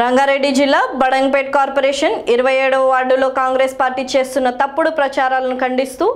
రంగారెడ్డి జిల్లా బడంగ్పేట్ కార్పొరేషన్ ఇరవై ఏడవ వార్డులో కాంగ్రెస్ పార్టీ చేస్తున్న తప్పుడు ప్రచారాలను ఖండిస్తూ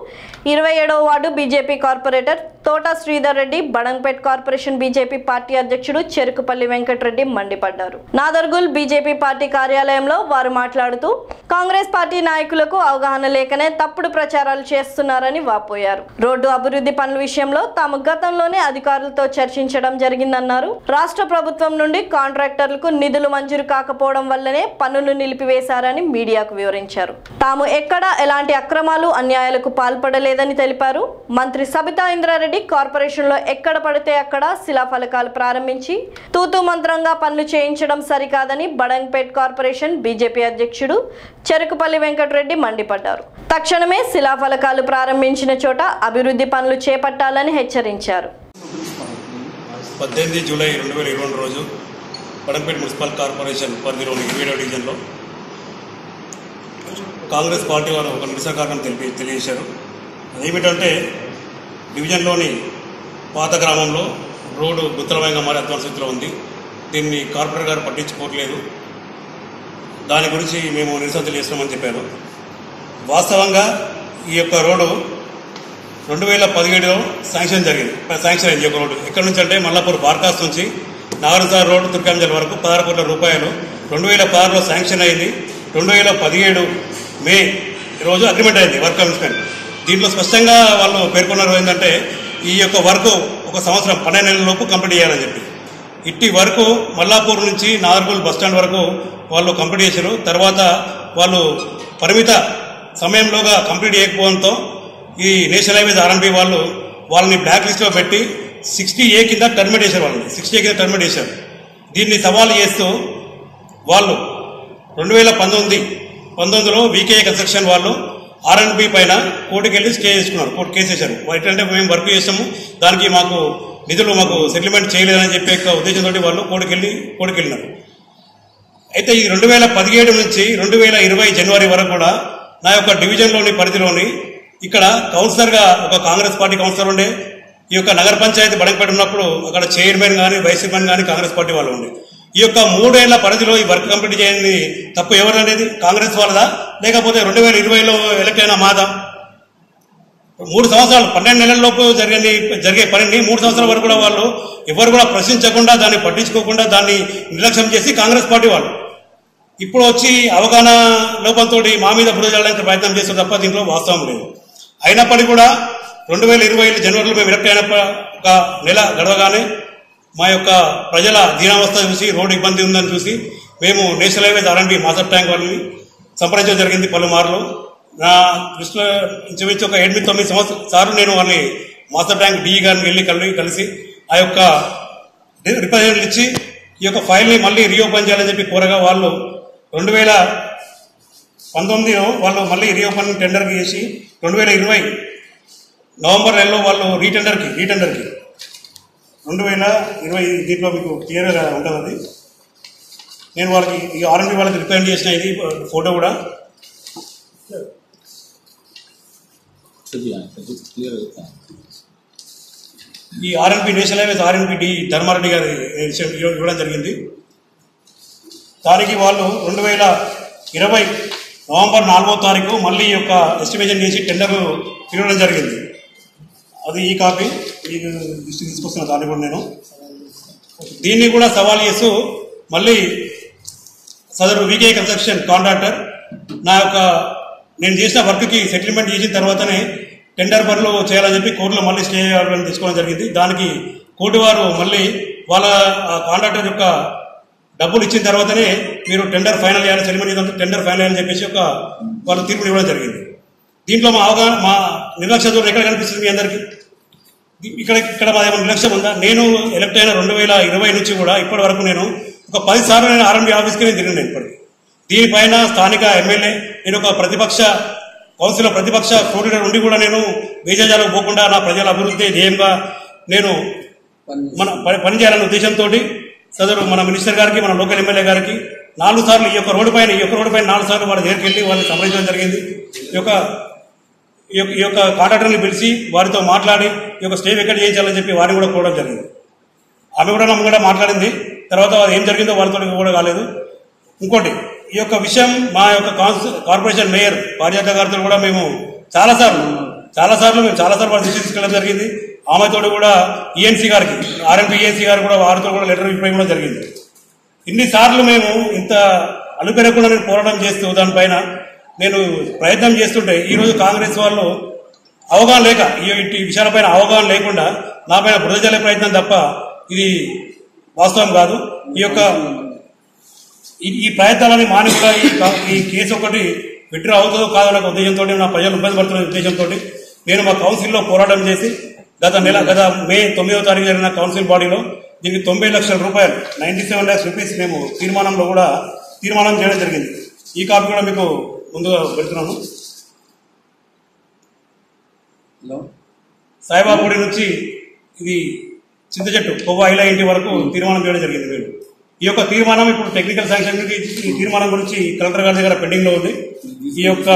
ఇరవై ఏడవ ward BJP corporator Thota Sridhar Reddy Badangpet corporation BJP party అధ్యక్షుడు చెరుకుపల్లి వెంకటరెడ్డి మండిపడ్డారు. నాదర్గుల్ బీజేపీ పార్టీ కార్యాలయంలో వారు మాట్లాడుతూ కాంగ్రెస్ పార్టీ నాయకులకు అవగాహన లేకనే తప్పుడు ప్రచారాలు చేస్తున్నారని వాపోయారు. రోడ్డు అభివృద్ధి పనుల విషయంలో తాము గతంలోనే అధికారులతో చర్చించడం జరిగిందన్నారు. రాష్ట్ర ప్రభుత్వం నుండి కాంట్రాక్టర్లకు నిధులు మంజూరు కాకపోవడం వల్లనే పనులు నిలిపివేశారని మీడియాకు వివరించారు. తాము ఎక్కడా ఎలాంటి అక్రమాలు అన్యాయాలకు పాల్పడలేదని తెలిపారు. మంత్రి సబితా ఇంద్రారెడ్డి కార్పొరేషన్లో ఎక్కడ పడితే అక్కడ శిలాఫలకాలు ప్రారంభించి తూతూ మంత్రంగా పనులు చేయించడం సరికాదని బడంగ్పేట్ కార్పొరేషన్ బీజేపీ అధ్యక్షుడు చెరుకుపల్లి వెంకటరెడ్డి మండిపడ్డారు. తక్షణమే శిలాఫలకాలు ప్రారంభించిన చోట అభివృద్ధి పనులు చేపట్టాలని హెచ్చరించారు. పద్దెనిమిది జూలై రెండు వేల ఇరవై రెండు రోజు వడంపేట మున్సిపల్ కార్పొరేషన్ పరిధిలోని ఇరవై డివిజన్లో కాంగ్రెస్ పార్టీ వారు ఒక నిరసన కారణం తెలిపి తెలియజేశారు. అదేమిటంటే డివిజన్లోని పాత గ్రామంలో రోడ్డు గుత్తలమయంగా మారి అధ్వాన స్థితిలో ఉంది. దీన్ని కార్పొరేటర్ గారు పట్టించుకోవట్లేదు. దాని గురించి మేము నిరసన తెలియజేస్తామని చెప్పారు. వాస్తవంగా ఈ యొక్క రోడ్డు రెండు వేల పదిహేడులో శాంక్షన్ జరిగింది. శాంక్షన్ అయింది ఒక రోడ్డు. ఎక్కడి నుంచి అంటే మల్లాపూర్ బార్కాస్ నుంచి నాగరసార్ రోడ్డు తుర్కాంజల్ వరకు పదహారు కోట్ల రూపాయలు రెండు వేల పదహారులో శాంక్షన్ అయింది. రెండు వేల పదిహేడు మే రోజు అగ్రిమెంట్ అయింది వర్క్ కమిషన్ దీంట్లో స్పష్టంగా వాళ్ళు పేర్కొన్నారు ఏంటంటే ఈ యొక్క వర్క్ ఒక సంవత్సరం పన్నెండు నెలల లోపు కంప్లీట్ చేయాలని చెప్పి. ఇట్టి వరకు మల్లాపూర్ నుంచి నాగర్కూల్ బస్టాండ్ వరకు వాళ్ళు కంప్లీట్ చేశారు. తర్వాత వాళ్ళు పరిమిత సమయంలోగా కంప్లీట్ చేయకపోవడంతో ఈ నేషనల్ హైవేస్ ఆర్ఎన్బి వాళ్ళు వాళ్ళని బ్లాక్ లిస్ట్లో పెట్టి సిక్స్టీ ఏ కింద టర్మినేట్ చేశారు వాళ్ళని. సిక్స్టీ ఏ కింద టర్మినేట్ చేశారు. దీన్ని సవాల్ చేస్తూ వాళ్ళు రెండు వేల పంతొమ్మిది పంతొమ్మిదిలో వీకే కన్స్ట్రక్షన్ వాళ్ళు ఆర్ఎన్బి పైన కోర్టుకి వెళ్ళి స్టే చేసుకున్నారు. కోర్టు కేసు ఎట్లంటే మేము వర్క్ చేసాము దానికి మాకు నిధులు మాకు సెటిల్మెంట్ చేయలేదని చెప్పే ఉద్దేశంతో వాళ్ళు కోర్టుకి వెళ్ళి కోర్టుకి వెళ్ళినారు అయితే ఈ రెండు వేల పదిహేడు నుంచి రెండు వేల ఇరవై జనవరి వరకు కూడా నా యొక్క డివిజన్లోని పరిధిలోని ఇక్కడ కౌన్సిలర్గా ఒక కాంగ్రెస్ పార్టీ కౌన్సిలర్ ఉండే ఈ యొక్క నగర పంచాయతీ బడంపేట ఉన్నప్పుడు అక్కడ చైర్మన్ కానీ వైస్ చైర్మన్ కానీ కాంగ్రెస్ పార్టీ వాళ్ళు ఉండే. ఈ యొక్క మూడేళ్ళ పరిధిలో ఈ వర్క్ కంప్లీట్ చేయండి. తప్పు ఎవరు అనేది కాంగ్రెస్ వాళ్ళదా? లేకపోతే రెండు వేల ఇరవైలో ఎలక్ట్ అయిన మాదా? మూడు సంవత్సరాలు పన్నెండు నెలల్లోపు జరిగింది జరిగే జరిగే పనిని మూడు సంవత్సరాల వరకు కూడా వాళ్ళు ఎవరు కూడా ప్రశ్నించకుండా దాన్ని పట్టించుకోకుండా దాన్ని నిర్లక్ష్యం చేసి కాంగ్రెస్ పార్టీ వాళ్ళు. ఇప్పుడు వచ్చి అవగాహన లోపంతో మా మీద బురద ప్రయత్నం చేస్తారు తప్ప దీంట్లో వాస్తవం లేదు. అయినప్పటికీ కూడా రెండు వేల ఇరవై జనవరిలో మేము ఎలక్ట్ అయిన ఒక నెల గడవగానే మా యొక్క ప్రజల దీనావస్థ చూసి రోడ్డు ఇబ్బంది ఉందని చూసి మేము national highways RMD master tank వాళ్ళని సంప్రదించడం జరిగింది పలుమార్లు. నా దృష్టిలో ఇంచుమించు ఒక ఎనిమిది తొమ్మిది సంవత్సరం సార్లు నేను వాళ్ళని మాస్టర్ ట్యాంక్ డిఈ గారిని వెళ్ళి కలిగి కలిసి ఆ యొక్క రిప్రజెంట్లు ఇచ్చి ఈ యొక్క ఫైల్ని మళ్ళీ రీఓపెన్ చేయాలని చెప్పి కోరగా వాళ్ళు రెండు వేల పంతొమ్మిదిలో వాళ్ళు మళ్ళీ రీఓపెన్ టెండర్కి చేసి రెండు వేల ఇరవై నవంబర్ నెలలో వాళ్ళు రీటెండర్కి రీటెండర్కి రెండు వేల ఇరవై దీంట్లో మీకు క్లియర్గా ఉంటుంది అది నేను వాళ్ళకి ఈ ఆర్ఎంపీ వాళ్ళకి రికమెండ్ చేసిన ఇది ఫోటో కూడా. ఈ RNP national highways RNP D Dharmareddy గారి ఇవ్వడం జరిగింది. దానికి వాళ్ళు రెండు వేల ఇరవై నవంబర్ నాలుగో తారీఖు మళ్ళీ ఈ యొక్క ఎస్టిమేషన్ చేసి టెండర్ తిరగడం జరిగింది. అది ఈ కాపీ ఈ దృష్టి తీసుకొస్తున్న దాన్ని కూడా నేను. దీన్ని కూడా సవాల్ చేస్తూ మళ్ళీ సదరు వికే కన్స్ట్రక్షన్ కాంట్రాక్టర్ నా యొక్క నేను చేసిన వర్క్కి సెటిల్మెంట్ చేసిన తర్వాతనే టెండర్ పనులు చేయాలని చెప్పి కోర్టులో మళ్ళీ స్టే ఆర్డర్ తీసుకోవడం జరిగింది. దానికి కోర్టు వారు మళ్ళీ వాళ్ళ కాంట్రాక్టర్ యొక్క డబ్బులు ఇచ్చిన తర్వాతనే మీరు టెండర్ ఫైనల్ చేయాలి సెటిల్మెంట్ చేయాలంటే టెండర్ ఫైనల్ అని చెప్పేసి ఒక వాళ్ళు తీర్పుని ఇవ్వడం జరిగింది. దీంట్లో మా అవగాహన మా నిర్లక్ష్య దూరం ఎక్కడ కనిపిస్తుంది మీ అందరికీ? ఇక్కడ ఇక్కడ మా ఏమైనా నిర్లక్ష్యం ఉందా? నేను ఎలక్ట్ అయిన రెండు వేల ఇరవై నుంచి కూడా ఇప్పటి వరకు నేను ఒక పది సార్లు నేను ఆర్ఎంబి ఆఫీస్కి నేను తిరిగిన ఇప్పటికి. దీనిపైన స్థానిక ఎమ్మెల్యే నేను ఒక ప్రతిపక్ష కౌన్సిల్ ప్రతిపక్ష కోఆర్డినేటర్ ఉండి కూడా నేను బీజేజాలకు పోకుండా నా ప్రజల అభివృద్ధి ధ్యేయంగా నేను మన పని- పనిచేయాలనే ఉద్దేశంతో సదరు మన మినిస్టర్ గారికి మన లోకల్ ఎమ్మెల్యే గారికి నాలుగు సార్లు ఈ యొక్క రోడ్డు పైన ఈ యొక్క రోడ్డు పైన నాలుగు సార్లు వాళ్ళ దగ్గరికి వెళ్ళి వాళ్ళని సంప్రదించడం జరిగింది. ఈ యొక్క ఈ యొక్క ఈ యొక్క కాంట్రాక్టర్ని పిలిచి వారితో మాట్లాడి ఈ యొక్క స్టే వెకెట్ చేయించాలని చెప్పి వారిని కూడా కోరడం జరిగింది. ఆమె కూడా నమ్మ కూడా మాట్లాడింది. తర్వాత ఏం జరిగిందో వారితో కూడా కాలేదు. ఇంకోటి ఈ యొక్క విషయం మా యొక్క కార్పొరేషన్ మేయర్ పారిజాత గారితో కూడా మేము చాలాసార్లు చాలాసార్లు మేము చాలాసార్లు వారి దృష్టి తీసుకెళ్ళడం జరిగింది. ఆమెతో కూడా ఈఎన్సీ గారికి ఆర్ఎంపీ ఈఎన్సీ గారు కూడా వారితో కూడా లెటర్ ఇవ్వడం కూడా జరిగింది. ఇన్నిసార్లు మేము ఇంత అలుపెరగకుండా నేను పోరాటం చేస్తూ దానిపైన నేను ప్రయత్నం చేస్తుంటే ఈరోజు కాంగ్రెస్ వాళ్ళు అవగాహన లేక ఈ విషయాలపైన అవగాహన లేకుండా నా పైన బురదజల్లే ప్రయత్నం తప్ప ఇది వాస్తవం కాదు. ఈ యొక్క ఈ- ఈ ప్రయత్నాలని మాని కూడా ఈ కేసు ఒకటి విడ్డ్రా అవుతుందో కాదో అనే ఉద్దేశంతో నా ప్రజలు ఇబ్బంది పడుతున్న ఉద్దేశంతో నేను మా కౌన్సిల్లో పోరాటం చేసి గత నెల గత మే తొమ్మిదవ తారీఖు జరిగిన కౌన్సిల్ బాడీలో దీనికి తొంభై లక్షల రూపాయలు నైంటీ సెవెన్ ల్యాక్స్ రూపీస్ మేము తీర్మానంలో కూడా తీర్మానం చేయడం జరిగింది. ఈ కాపీ కూడా మీకు ముందుగా పెడుతున్నాను. హలో. సాయిబాబుడి నుంచి ఇది చింత చెట్టు కొవ్వ ఐలా ఇంటి వరకు తీర్మానం చేయడం జరిగింది మేము ఈ యొక్క తీర్మానం ఇప్పుడు టెక్నికల్ శాంక్షన్ ఈ తీర్మానం గురించి కలెక్టర్ గారి దగ్గర పెండింగ్లో ఉంది. ఈ యొక్క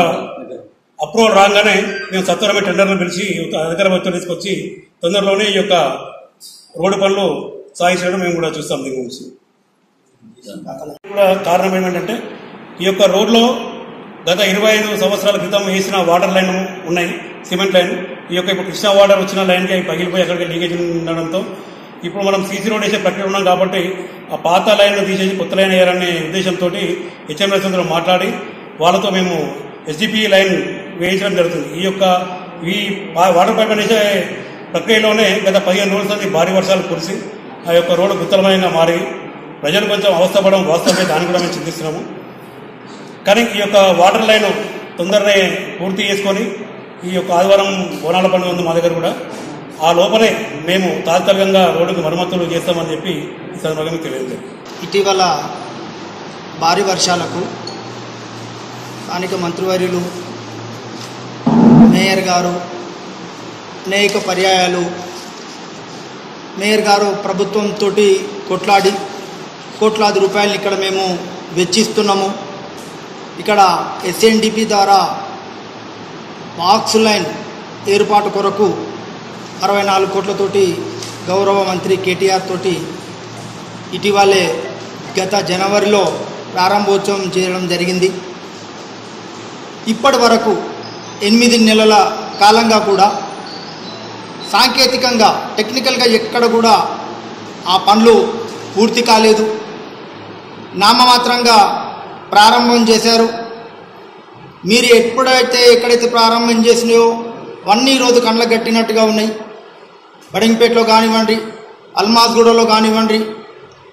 అప్రూవల్ రాగానే మేము సత్వరమే టెండర్లు పిలిచి అధికార వ్యక్తులు తీసుకొచ్చి తొందరలోనే ఈ యొక్క రోడ్డు పనులు సాగించడం మేము కూడా చూస్తాం దీని గురించి. కూడా కారణం ఏంటంటే ఈ యొక్క రోడ్లో గత ఇరవై ఐదు సంవత్సరాల క్రితం వేసిన వాటర్ లైన్ ఉన్నాయి సిమెంట్ లైన్. ఈ యొక్క ఇప్పుడు కృష్ణా వాటర్ వచ్చిన లైన్కి అవి పగిలిపోయి అక్కడికి లీకేజ్ ఉండడంతో ఇప్పుడు మనం సీసీ రోడ్ వేసే ప్రక్రియ ఉన్నాం కాబట్టి ఆ పాత లైన్ తీసేసి కొత్త లైన్ వేయాలనే ఉద్దేశంతో హెచ్ఎంఎస్ అందరూ మాట్లాడి వాళ్ళతో మేము ఎస్డిపి లైన్ వేయించడం జరుగుతుంది. ఈ యొక్క ఈ వాటర్ పైప్ వేసే ప్రక్రియలోనే గత పదిహేను రోజుల నుంచి భారీ వర్షాలు కురిసి ఆ యొక్క రోడ్డు గుత్తలమైన మారి ప్రజలు కొంచెం అవస్థపడడం వాస్తవమే దాన్ని కూడా మేము చింతిస్తున్నాము. కానీ ఈ యొక్క వాటర్ లైన్ తొందరనే పూర్తి చేసుకొని ఈ యొక్క ఆదివారం బోనాల పండుగ ఉంది మా దగ్గర కూడా. ఆ లోపలే మేము తాత్కాలికంగా రోడ్డుకు మరమ్మతులు చేస్తామని చెప్పి ఈ సందర్భంగా తెలియదు ఇటీవల భారీ వర్షాలకు స్థానిక మంత్రివర్యులు మేయర్ గారు అనేక పర్యాయాలు మేయర్ గారు ప్రభుత్వంతో కొట్లాడి కోట్లాది రూపాయలు ఇక్కడ మేము వెచ్చిస్తున్నాము. ఇక్కడ ఎస్ఎన్డిపి ద్వారా బాక్స్ లైన్ ఏర్పాటు కొరకు అరవై నాలుగు కోట్లతోటి గౌరవ మంత్రి కేటీఆర్ తోటి ఇటీవలే గత జనవరిలో ప్రారంభోత్సవం చేయడం జరిగింది. ఇప్పటి వరకు ఎనిమిది నెలల కాలంగా కూడా సాంకేతికంగా టెక్నికల్గా ఎక్కడ కూడా ఆ పనులు పూర్తి కాలేదు. నామమాత్రంగా ప్రారంభం చేశారు. మీరు ఎప్పుడైతే ఎక్కడైతే ప్రారంభం చేసినాయో అన్నీ రోజు కండ్ల కట్టినట్టుగా ఉన్నాయి. బడింగ్పేటలో కానివ్వండి అల్మాజ్గూడలో కానివ్వండి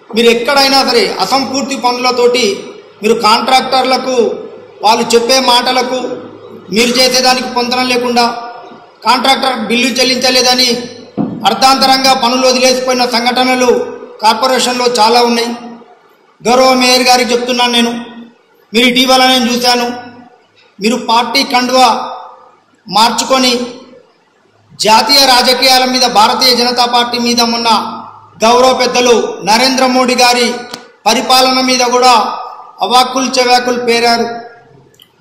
మీరు ఎక్కడైనా సరే అసంపూర్తి పనులతోటి మీరు కాంట్రాక్టర్లకు వాళ్ళు చెప్పే మాటలకు మీరు చేసేదానికి పొందడం లేకుండా కాంట్రాక్టర్ బిల్లు చెల్లించలేదని అర్ధాంతరంగా పనులు వదిలేసిపోయిన సంఘటనలు కార్పొరేషన్లో చాలా ఉన్నాయి. గౌరవ మేయర్ గారికి చెప్తున్నాను నేను. మీరు ఇటీవల నేను చూశాను. మీరు పార్టీ కండువా మార్చుకొని జాతీయ రాజకీయాల మీద భారతీయ జనతా పార్టీ మీద ఉన్న గౌరవ పెద్దలు నరేంద్ర మోడీ గారి పరిపాలన మీద కూడా అవాక్కులు చెవాకులు పేరారు.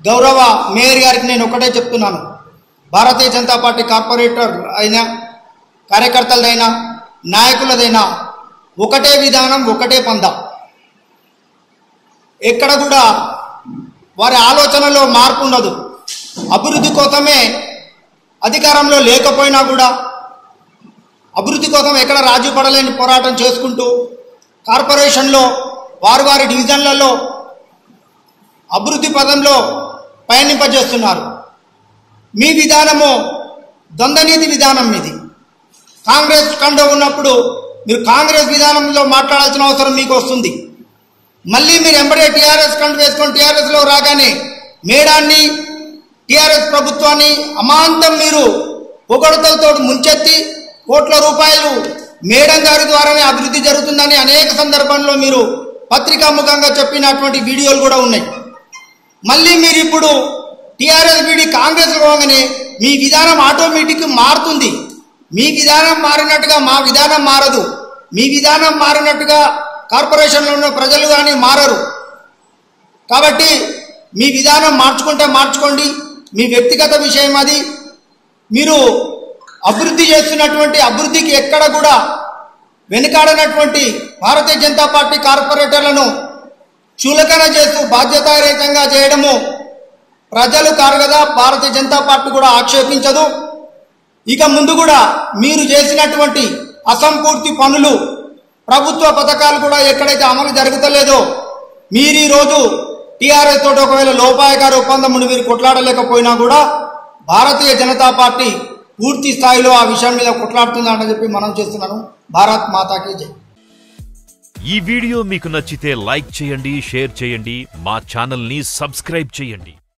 గౌరవ మేయర్ గారికి నేను ఒకటే చెప్తున్నాను. భారతీయ జనతా పార్టీ కార్పొరేటర్ అయినా కార్యకర్తలదైనా నాయకులదైనా ఒకటే విధానం ఒకటే పంద. ఎక్కడ కూడా వారి ఆలోచనలో మార్పు ఉండదు. అభివృద్ధి కోసమే అధికారంలో లేకపోయినా కూడా అభివృద్ధి కోసం ఎక్కడ రాజీ పడలేని పోరాటం చేసుకుంటూ కార్పొరేషన్లో వారి వారి డివిజన్లలో అభివృద్ధి పదంలో పయనింపజేస్తున్నారు. మీ విధానము ద్వంద్వనీతి విధానం ఇది. కాంగ్రెస్ కండ ఉన్నప్పుడు మీరు కాంగ్రెస్ విధానంలో మాట్లాడాల్సిన అవసరం మీకు వస్తుంది. మళ్ళీ మీరు ఎంబడే టీఆర్ఎస్ కండు వేసుకొని టీఆర్ఎస్లో రాగానే మేడాన్ని టీఆర్ఎస్ ప్రభుత్వాన్ని అమాంతం మీరు పొగడతలతో ముంచెత్తి కోట్ల రూపాయలు మేడం గారి ద్వారానే అభివృద్ధి జరుగుతుందని అనేక సందర్భంలో మీరు పత్రికాముఖంగా చెప్పినటువంటి వీడియోలు కూడా ఉన్నాయి. మళ్ళీ మీరు ఇప్పుడు టీఆర్ఎస్ బీడీ కాంగ్రెస్ పోగానే మీ విధానం ఆటోమేటిక్ మారుతుంది. మీ విధానం మారినట్టుగా మా విధానం మారదు. మీ విధానం మారినట్టుగా కార్పొరేషన్లో ఉన్న ప్రజలు కానీ మారరు. కాబట్టి మీ విధానం మార్చుకుంటే మార్చుకోండి. మీ వ్యక్తిగత విషయం అది. మీరు అభివృద్ధి చేస్తున్నటువంటి అభివృద్ధికి ఎక్కడ కూడా వెనుకాడనటువంటి భారతీయ జనతా పార్టీ కార్పొరేటర్లను చులకన చేస్తూ బాధ్యతారహితంగా చేయడము ప్రజలు కారు కదా భారతీయ జనతా పార్టీ కూడా ఆక్షేపించదు. ఇక ముందు కూడా మీరు చేసినటువంటి అసంపూర్తి పనులు ప్రభుత్వ పథకాలు కూడా ఎక్కడైతే అమలు జరుగుతలేదో మీరు ఈరోజు టీఆర్ఎస్ తోటి ఒకవేళ లోపాయకార ఒప్పందమును మీరు కొట్లాడలేకపోయినా కూడా భారతీయ జనతా పార్టీ పూర్తి స్థాయిలో ఆ విషయం మీద కొట్లాడుతుందని చెప్పి మనం చేస్తున్నాను. భారత్ మాతాకి జై. ఈ వీడియో మీకు నచ్చితే లైక్ చేయండి షేర్ చేయండి మా ఛానల్ని సబ్స్క్రైబ్ చేయండి.